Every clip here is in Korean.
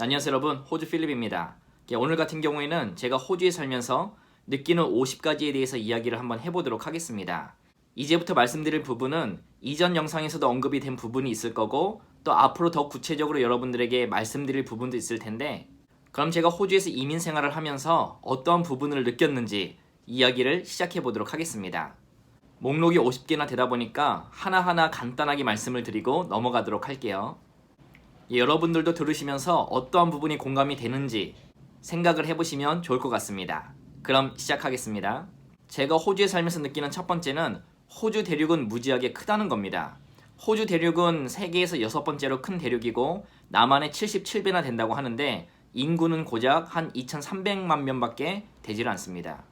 네, 안녕하세요 여러분 호주 필립입니다. 예, 오늘 같은 경우에는 제가 호주에 살면서 느끼는 50가지에 대해서 이야기를 한번 해보도록 하겠습니다. 이제부터 말씀드릴 부분은 이전 영상에서도 언급이 된 부분이 있을 거고 또 앞으로 더 구체적으로 여러분들에게 말씀드릴 부분도 있을 텐데 그럼 제가 호주에서 이민 생활을 하면서 어떠한 부분을 느꼈는지 이야기를 시작해 보도록 하겠습니다. 목록이 50개나 되다 보니까 하나하나 간단하게 말씀을 드리고 넘어가도록 할게요. 예, 여러분들도 들으시면서 어떠한 부분이 공감이 되는지 생각을 해보시면 좋을 것 같습니다. 그럼 시작하겠습니다. 제가 호주에 살면서 느끼는 첫 번째는 호주 대륙은 무지하게 크다는 겁니다. 호주 대륙은 세계에서 여섯 번째로 큰 대륙이고 남한의 77배나 된다고 하는데 인구는 고작 한 2,300만 명밖에 되질 않습니다.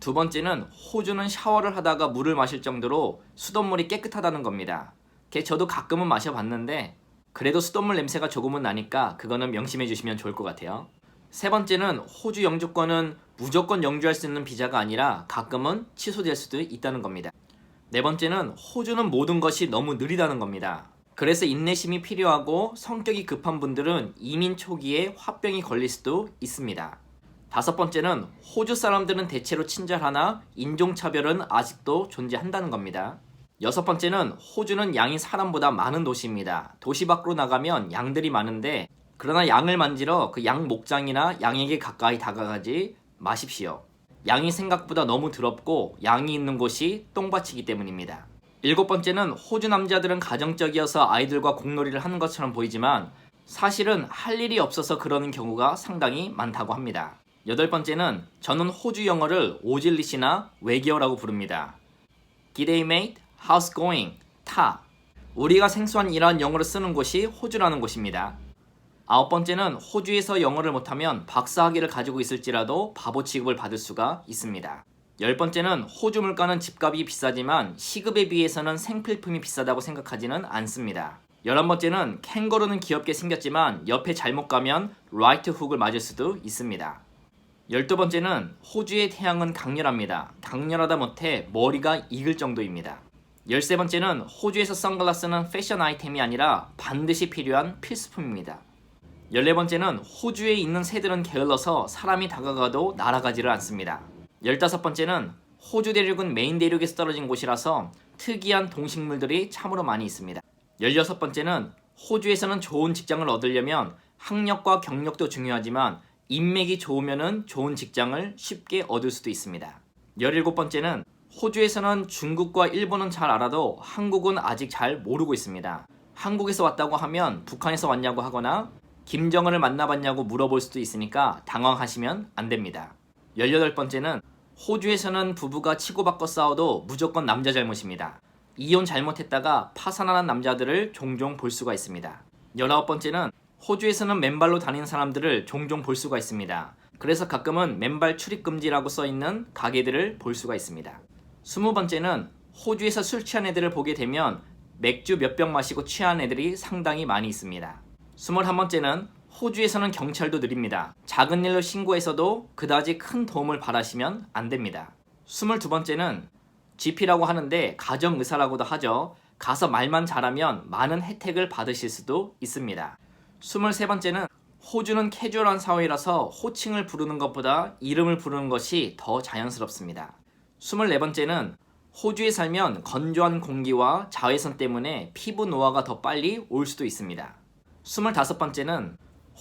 두 번째는 호주는 샤워를 하다가 물을 마실 정도로 수돗물이 깨끗하다는 겁니다. 걔 저도 가끔은 마셔봤는데 그래도 수돗물 냄새가 조금은 나니까 그거는 명심해 주시면 좋을 것 같아요. 세 번째는 호주 영주권은 무조건 영주할 수 있는 비자가 아니라 가끔은 취소될 수도 있다는 겁니다. 네 번째는 호주는 모든 것이 너무 느리다는 겁니다. 그래서 인내심이 필요하고 성격이 급한 분들은 이민 초기에 화병이 걸릴 수도 있습니다. 다섯 번째는 호주 사람들은 대체로 친절하나 인종차별은 아직도 존재한다는 겁니다. 여섯 번째는 호주는 양이 사람보다 많은 도시입니다. 도시 밖으로 나가면 양들이 많은데 그러나 양을 만지러 그 양 목장이나 양에게 가까이 다가가지 마십시오. 양이 생각보다 너무 더럽고 양이 있는 곳이 똥밭이기 때문입니다. 일곱 번째는 호주 남자들은 가정적이어서 아이들과 공놀이를 하는 것처럼 보이지만 사실은 할 일이 없어서 그러는 경우가 상당히 많다고 합니다. 여덟 번째는 저는 호주 영어를 오질릿이나 외계어라고 부릅니다. G'day mate, how's going? 타. 우리가 생소한 이러한 영어를 쓰는 곳이 호주라는 곳입니다. 아홉 번째는 호주에서 영어를 못하면 박사학위를 가지고 있을지라도 바보 취급을 받을 수가 있습니다. 열 번째는 호주 물가는 집값이 비싸지만 시급에 비해서는 생필품이 비싸다고 생각하지는 않습니다. 열한 번째는 캥거루는 귀엽게 생겼지만 옆에 잘못 가면 라이트 훅을 맞을 수도 있습니다. 열두 번째는 호주의 태양은 강렬합니다. 강렬하다 못해 머리가 익을 정도입니다. 열세 번째는 호주에서 선글라스는 패션 아이템이 아니라 반드시 필요한 필수품입니다. 열네 번째는 호주에 있는 새들은 게을러서 사람이 다가가도 날아가지를 않습니다. 열다섯 번째는 호주 대륙은 메인 대륙에서 떨어진 곳이라서 특이한 동식물들이 참으로 많이 있습니다. 열여섯 번째는 호주에서는 좋은 직장을 얻으려면 학력과 경력도 중요하지만 인맥이 좋으면 좋은 직장을 쉽게 얻을 수도 있습니다. 열일곱 번째는 호주에서는 중국과 일본은 잘 알아도 한국은 아직 잘 모르고 있습니다. 한국에서 왔다고 하면 북한에서 왔냐고 하거나 김정은을 만나봤냐고 물어볼 수도 있으니까 당황하시면 안 됩니다. 18번째는 호주에서는 부부가 치고받고 싸워도 무조건 남자 잘못입니다. 이혼 잘못했다가 파산하는 남자들을 종종 볼 수가 있습니다. 19번째는 호주에서는 맨발로 다니는 사람들을 종종 볼 수가 있습니다. 그래서 가끔은 맨발 출입금지라고 써 있는 가게들을 볼 수가 있습니다. 20번째는 호주에서 술 취한 애들을 보게 되면 맥주 몇 병 마시고 취한 애들이 상당히 많이 있습니다. 21번째는 호주에서는 경찰도 느립니다. 작은 일로 신고해서도 그다지 큰 도움을 바라시면 안 됩니다. 22번째는 GP라고 하는데 가정의사라고도 하죠. 가서 말만 잘하면 많은 혜택을 받으실 수도 있습니다. 23번째는 호주는 캐주얼한 사회라서 호칭을 부르는 것보다 이름을 부르는 것이 더 자연스럽습니다. 24번째는 호주에 살면 건조한 공기와 자외선 때문에 피부 노화가 더 빨리 올 수도 있습니다. 25번째는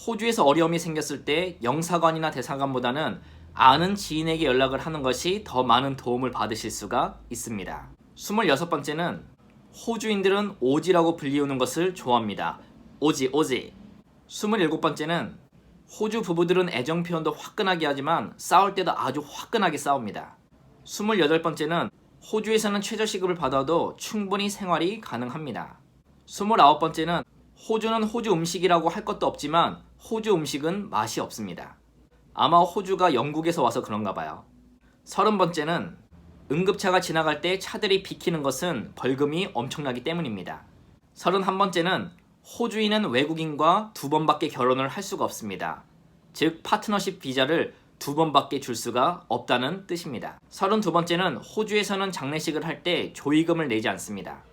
호주에서 어려움이 생겼을 때 영사관이나 대사관보다는 아는 지인에게 연락을 하는 것이 더 많은 도움을 받으실 수가 있습니다. 26번째는 호주인들은 오지라고 불리우는 것을 좋아합니다. 오지, 오지. 27번째는 호주 부부들은 애정 표현도 화끈하게 하지만 싸울 때도 아주 화끈하게 싸웁니다. 28번째는 호주에서는 최저시급을 받아도 충분히 생활이 가능합니다. 29번째는 호주는 호주 음식이라고 할 것도 없지만 호주 음식은 맛이 없습니다. 아마 호주가 영국에서 와서 그런가 봐요. 30번째는 응급차가 지나갈 때 차들이 비키는 것은 벌금이 엄청나기 때문입니다. 31번째는 호주인은 외국인과 두 번밖에 결혼을 할 수가 없습니다. 즉 파트너십 비자를 두 번밖에 줄 수가 없다는 뜻입니다. 32번째는 호주에서는 장례식을 할 때 조의금을 내지 않습니다.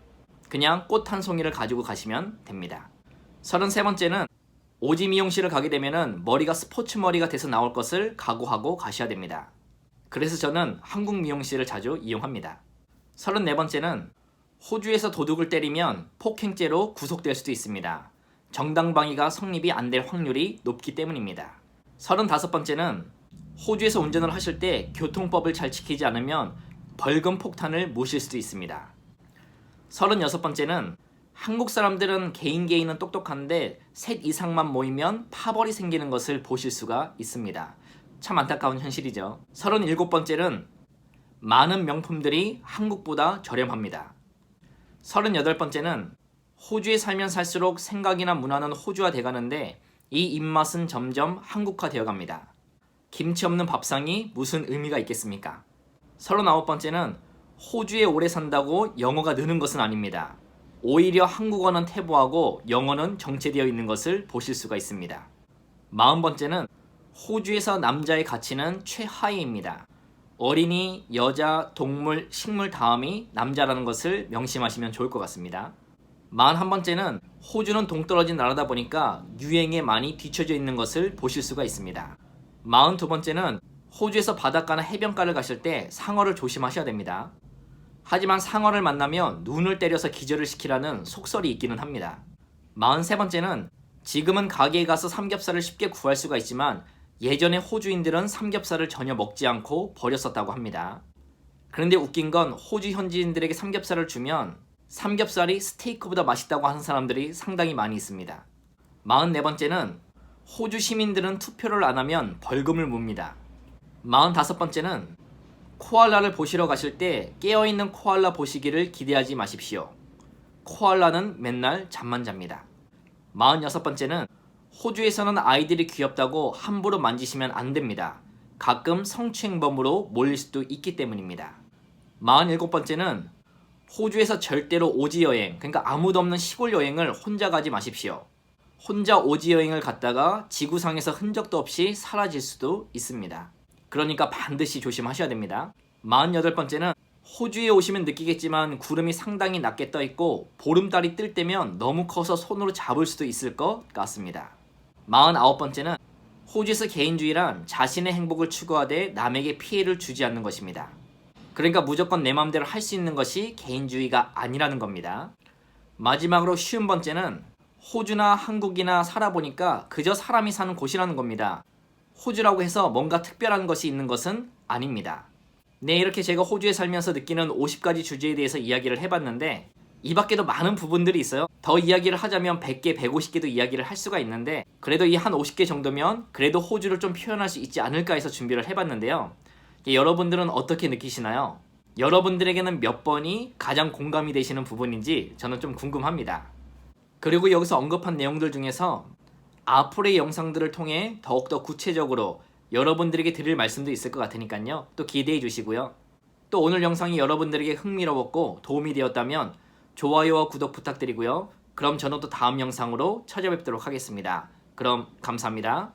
그냥 꽃 한 송이를 가지고 가시면 됩니다. 33번째는 오지 미용실을 가게 되면은 머리가 스포츠 머리가 돼서 나올 것을 각오하고 가셔야 됩니다. 그래서 저는 한국 미용실을 자주 이용합니다. 34번째는 호주에서 도둑을 때리면 폭행죄로 구속될 수도 있습니다. 정당방위가 성립이 안 될 확률이 높기 때문입니다. 35번째는 호주에서 운전을 하실 때 교통법을 잘 지키지 않으면 벌금 폭탄을 모실 수도 있습니다. 36번째는 한국 사람들은 개인 개인은 똑똑한데 셋 이상만 모이면 파벌이 생기는 것을 보실 수가 있습니다. 참 안타까운 현실이죠. 37번째는 많은 명품들이 한국보다 저렴합니다. 38번째는 호주에 살면 살수록 생각이나 문화는 호주화 돼가는데 이 입맛은 점점 한국화 되어 갑니다. 김치 없는 밥상이 무슨 의미가 있겠습니까? 39번째는 호주에 오래 산다고 영어가 느는 것은 아닙니다. 오히려 한국어는 태보하고 영어는 정체되어 있는 것을 보실 수가 있습니다. 40번째는 호주에서 남자의 가치는 최하위입니다. 어린이, 여자, 동물, 식물 다음이 남자라는 것을 명심하시면 좋을 것 같습니다. 41번째는 호주는 동떨어진 나라다 보니까 유행에 많이 뒤처져 있는 것을 보실 수가 있습니다. 42번째는 호주에서 바닷가나 해변가를 가실 때 상어를 조심하셔야 됩니다. 하지만 상어를 만나면 눈을 때려서 기절을 시키라는 속설이 있기는 합니다. 43번째는 지금은 가게에 가서 삼겹살을 쉽게 구할 수가 있지만 예전에 호주인들은 삼겹살을 전혀 먹지 않고 버렸었다고 합니다. 그런데 웃긴 건 호주 현지인들에게 삼겹살을 주면 삼겹살이 스테이크보다 맛있다고 하는 사람들이 상당히 많이 있습니다. 44번째는 호주 시민들은 투표를 안 하면 벌금을 묻니다. 45번째는 코알라를 보시러 가실 때 깨어있는 코알라 보시기를 기대하지 마십시오. 코알라는 맨날 잠만 잡니다. 46번째는 호주에서는 아이들이 귀엽다고 함부로 만지시면 안 됩니다. 가끔 성추행범으로 몰릴 수도 있기 때문입니다. 47번째는 호주에서 절대로 오지 여행, 그러니까 아무도 없는 시골 여행을 혼자 가지 마십시오. 혼자 오지 여행을 갔다가 지구상에서 흔적도 없이 사라질 수도 있습니다. 그러니까 반드시 조심하셔야 됩니다. 48번째는 호주에 오시면 느끼겠지만 구름이 상당히 낮게 떠 있고 보름달이 뜰 때면 너무 커서 손으로 잡을 수도 있을 것 같습니다. 49번째는 호주에서 개인주의란 자신의 행복을 추구하되 남에게 피해를 주지 않는 것입니다. 그러니까 무조건 내 마음대로 할 수 있는 것이 개인주의가 아니라는 겁니다. 마지막으로 쉬운 번째는 호주나 한국이나 살아보니까 그저 사람이 사는 곳이라는 겁니다. 호주라고 해서 뭔가 특별한 것이 있는 것은 아닙니다. 네, 이렇게 제가 호주에 살면서 느끼는 50가지 주제에 대해서 이야기를 해봤는데 이 밖에도 많은 부분들이 있어요. 더 이야기를 하자면 100개, 150개도 이야기를 할 수가 있는데 그래도 이 한 50개 정도면 그래도 호주를 좀 표현할 수 있지 않을까 해서 준비를 해봤는데요. 예, 여러분들은 어떻게 느끼시나요? 여러분들에게는 몇 번이 가장 공감이 되시는 부분인지 저는 좀 궁금합니다. 그리고 여기서 언급한 내용들 중에서 앞으로의 영상들을 통해 더욱더 구체적으로 여러분들에게 드릴 말씀도 있을 것 같으니까요. 또 기대해 주시고요. 또 오늘 영상이 여러분들에게 흥미로웠고 도움이 되었다면 좋아요와 구독 부탁드리고요. 그럼 저는 또 다음 영상으로 찾아뵙도록 하겠습니다. 그럼 감사합니다.